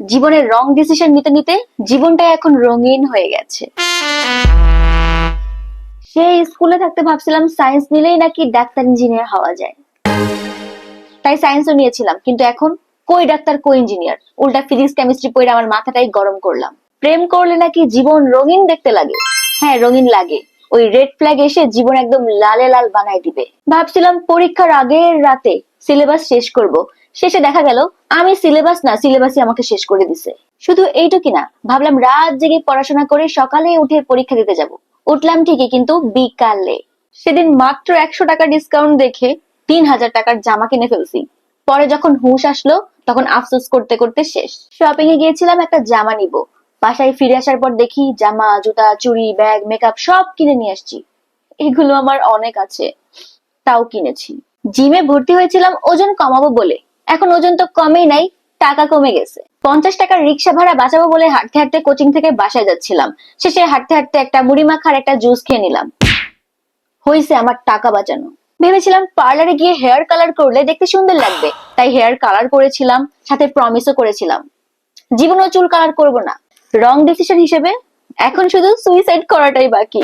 জীবনের রং ডিসিশন নিতে নিতে জীবনটা এখন রঙিন হয়ে গেছে। সেই স্কুলে থাকতে ভাবছিলাম সায়েন্স নিলেই নাকি ডাক্তার ইঞ্জিনিয়ার হওয়া যায়। তাই সায়েন্সও নিয়েছিলাম, কিন্তু এখন কই ডাক্তার, কই ইঞ্জিনিয়ার উল্টা ফিজিক্স কেমিস্ট্রি পড়ে আমার মাথাটাই গরম করলাম। প্রেম করলে নাকি জীবন রঙিন দেখতে লাগে? হ্যাঁ রঙিন লাগে। ওই রেড ফ্ল্যাগ এসে জীবন একদম লালে লাল বানাই দিবে। ভাবছিলাম পরীক্ষার আগের রাতে সিলেবাস শেষ করব। শেষে দেখা গেল, আমি সিলেবাস না সিলেবাসই আমাকে শেষ করে দিছে। শুধু এইটুকি না, ভাবলাম রাত জেগে পড়াশোনা করে সকালে উঠে পরীক্ষা দিতে যাব। উঠলাম ঠিকই, কিন্তু বিকালে। সেদিন মাত্র একশো টাকা ডিসকাউন্ট দেখে তিন হাজার টাকার জামা কিনে ফেলছি। পরে যখন হুঁশ আসলো, তখন আফসোস করতে করতে শেষ। শপিং এ গিয়েছিলাম, একটা জামা নিব। বাসায় ফিরে আসার পর দেখি জামা, জুতা, চুড়ি ব্যাগ মেকআপ সব কিনে নিয়ে আসছি। এগুলো আমার অনেক আছে, তাও কিনেছি। জিমে ভর্তি হয়েছিলাম, ওজন কমাবো বলে। এখন ওজন তো কমেই নাই, টাকা কমে গেছে। পঞ্চাশ টাকার রিক্সা ভাড়া বাঁচাবো বলে হাঁটতে হাঁটতে কোচিং থেকে বাসায় যাচ্ছিলাম। শেষে হাঁটতে হাঁটতে একটা মুড়ি মাখার একটা জুস খেয়ে নিলাম। হয়েছে আমার টাকা বাঁচানো। ভেবেছিলাম পার্লারে গিয়ে হেয়ার কালার করলে দেখতে সুন্দর লাগবে। তাই হেয়ার কালার করেছিলাম, সাথে প্রমিসও করেছিলাম। জীবনেও চুল কালার করব না। রং ডিসিশন হিসেবে এখন শুধু সুইসাইড করাটাই বাকি।